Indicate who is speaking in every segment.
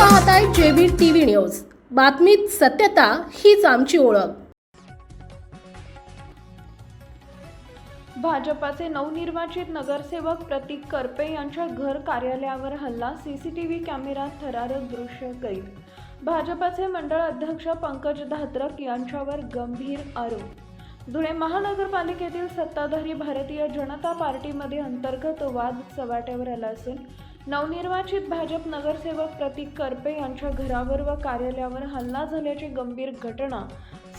Speaker 1: पाहताय जेबीर TV news. बातमीत सत्यता हीच आमची ओळख.
Speaker 2: भाजपाचे नवनिर्वाचित नगरसेवक प्रतीक करपे यांच्या घर कार्यालयावर हल्ला सीसीटीव्ही कॅमेऱ्यात थरारक दृश्य कैद. भाजपाचे मंडळ अध्यक्ष पंकज धात्रक यांच्यावर गंभीर आरोप. धुळे महानगरपालिकेतील सत्ताधारी भारतीय जनता पार्टीमध्ये अंतर्गत वाद चव्हाट्यावर आला असून नवनिर्वाचित भाजप नगरसेवक प्रतीक करपे यांच्या घरावर व कार्यालयावर हल्ला झाल्याची गंभीर घटना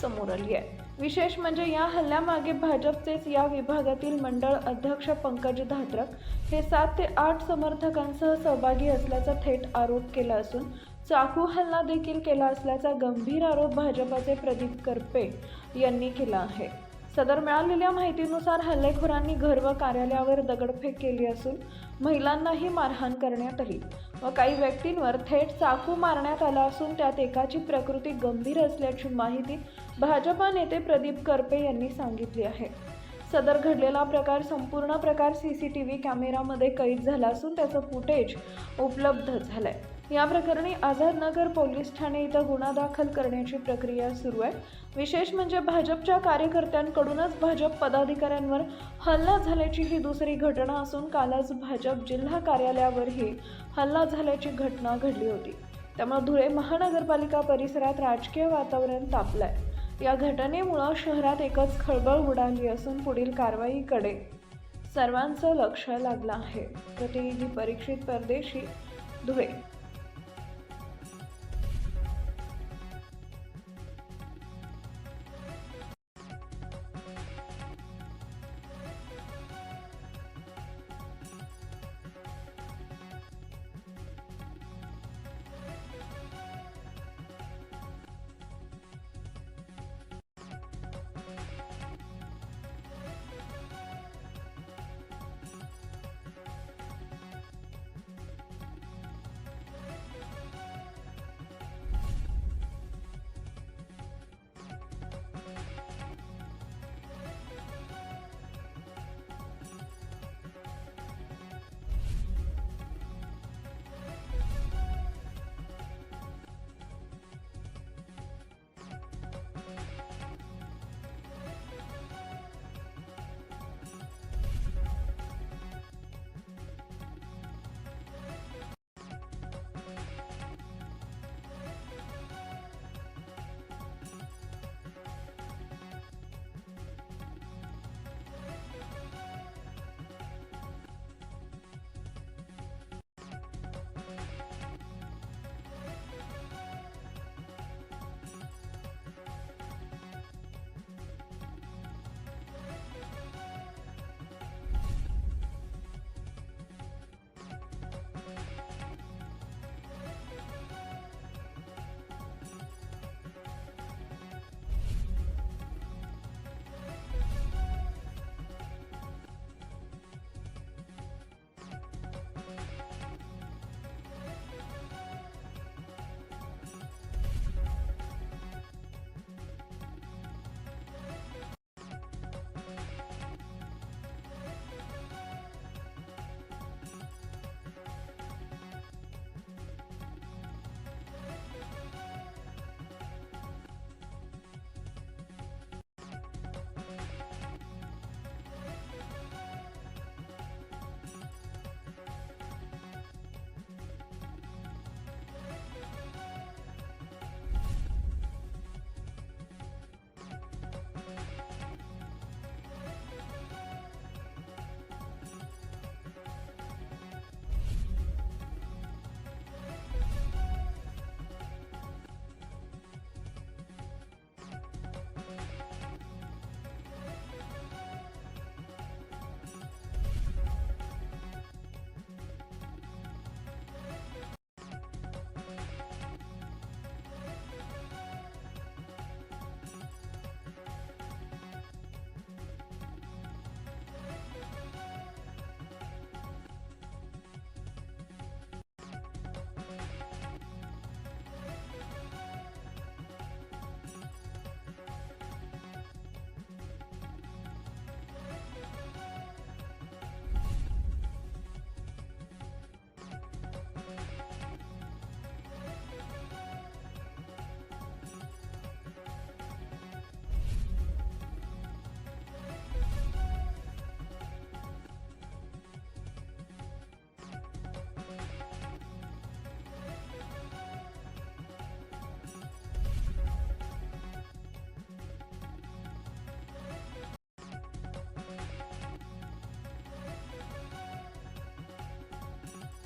Speaker 2: समोर आली आहे. विशेष म्हणजे या हल्ल्यामागे भाजपचेच या विभागातील मंडळ अध्यक्ष पंकज धात्रक हे सात ते आठ समर्थकांसह सहभागी असल्याचा थेट आरोप केला असून चाकू हल्ला देखील केला असल्याचा गंभीर आरोप भाजपाचे प्रदीप करपे यांनी केला आहे. सदर मिळालेल्या माहितीनुसार हल्लेखोरांनी घर व कार्यालयावर दगडफेक केली असून महिलांनाही मारहाण करण्यात आली. व काही व्यक्तींवर थेट चाकू मारण्यात आला असून त्यात एकाची प्रकृती गंभीर असल्याची माहिती भाजपा नेते प्रदीप करपे यांनी सांगितली आहे. सदर घडलेला प्रकार संपूर्ण प्रकार सी सी टी व्ही कॅमेरामध्ये कैद झाला असून त्याचं फुटेज उपलब्ध झालं आहे या प्रकरणी आझादनगर पोलीस ठाणे इथं गुन्हा दाखल करण्याची प्रक्रिया सुरू आहे. विशेष म्हणजे भाजपच्या कार्यकर्त्यांकडूनच भाजप पदाधिकाऱ्यांवर हल्ला झाल्याची ही दुसरी घटना असून कालच भाजप जिल्हा कार्यालयावरही हल्ला झाल्याची घटना घडली होती. त्यामुळे धुळे महानगरपालिका परिसरात राजकीय वातावरण तापलं आहे या घटनेमुळं शहरात एकच खळबळ उडाली असून पुढील कारवाईकडे सर्वांचं लक्ष लागलं आहे. प्रतिनिधी परीक्षित परदेशी धुळे.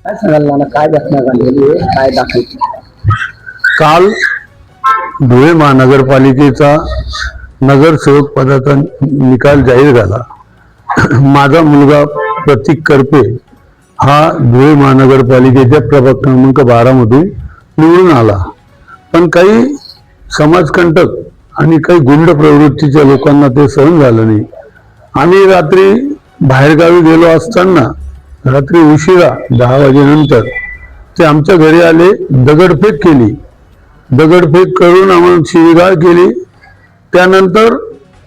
Speaker 3: काय सांगाल नाना? काय घटना घडलेली आहे? काय दाखल
Speaker 4: काल? धुळे महानगरपालिकेचा नगरसेवक पदाचा निकाल जाहीर झाला. माझा मुलगा प्रतीक करपे हा धुळे महानगरपालिकेच्या प्रभाग क्रमांक बारामध्ये निवडून आला. पण काही समाजकंटक आणि काही गुंड प्रवृत्तीच्या लोकांना ते सहन झालं नाही. आम्ही रात्री बाहेरगावी गेलो असताना रात्री उशिरा दहा वाजेनंतर ते आमच्या घरी आले दगडफेक केली. दगडफेक करून आम्हाला शिवीगाळ केली. त्यानंतर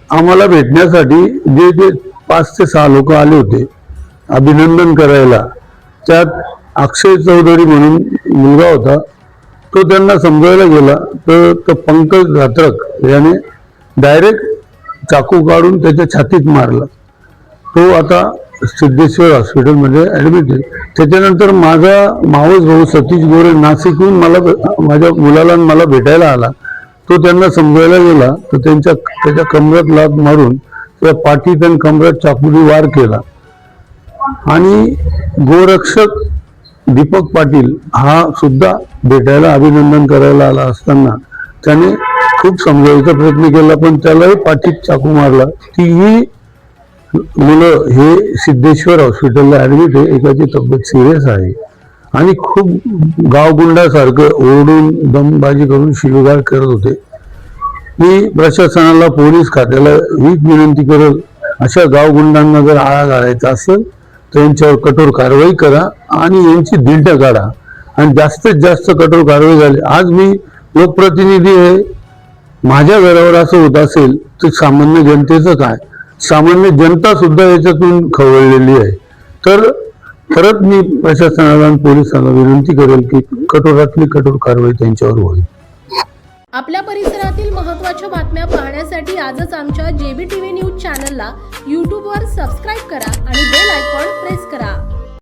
Speaker 4: आम्हाला भेटण्यासाठी जे ते पाच ते सहा लोक आले होते अभिनंदन करायला. त्यात अक्षय चौधरी म्हणून मुलगा होता तो त्यांना समजायला गेला. तर तो पंकज घात्रक याने डायरेक्ट चाकू काढून त्याच्या छातीत मारला. तो आता सिद्धेश्वर हॉस्पिटलमध्ये ॲडमिट झाले. त्याच्यानंतर माझा मावस भाऊ सतीश गोरे नाशिकहून मला माझ्या मुलाला मला भेटायला आला. तो त्यांना समजायला गेला. तर त्यांच्या त्याच्या कमरात लाभ मारून त्या पाठीत आणि कमरात चाकुरी वार केला. आणि गोरक्षक दीपक पाटील हा सुद्धा भेटायला अभिनंदन करायला आला असताना त्याने खूप समजायचा प्रयत्न केला. पण त्यालाही पाठीत चाकू मारला. तीही मुलं हे सिद्धेश्वर हॉस्पिटलला ऍडमिट आहे. एकाची तब्येत सिरियस आहे. आणि खूप गावगुंडासारखं ओरडून दमबाजी करून शिवीगाळ करत होते. मी प्रशासनाला पोलीस खात्याला हीच विनंती करेल अशा गावगुंडांना जर आळा घालायचा असेल तर यांच्यावर कठोर कारवाई करा आणि यांची दिंड काढा. आणि जास्तीत जास्त कठोर कारवाई झाली. आज मी लोकप्रतिनिधी आहे. माझ्या घरावर असं होत असेल तर सामान्य जनतेचं काय? सामान्य जनता सुद्धा याच्यातून खवळलेली आहे. तर परत मी प्रशासनाला आणि पोलिसांना विनंती करेल की कठोरातली कठोर कारवाई त्यांच्यावर होईल
Speaker 1: आपल्या परिसरातील महत्त्वाच्या बातम्या पाहण्यासाठी आजच आमच्या जेबी टीव्ही न्यूज चॅनलला यूट्यूबवर सबस्क्राईब करा आणि बेल आयकॉन प्रेस करा.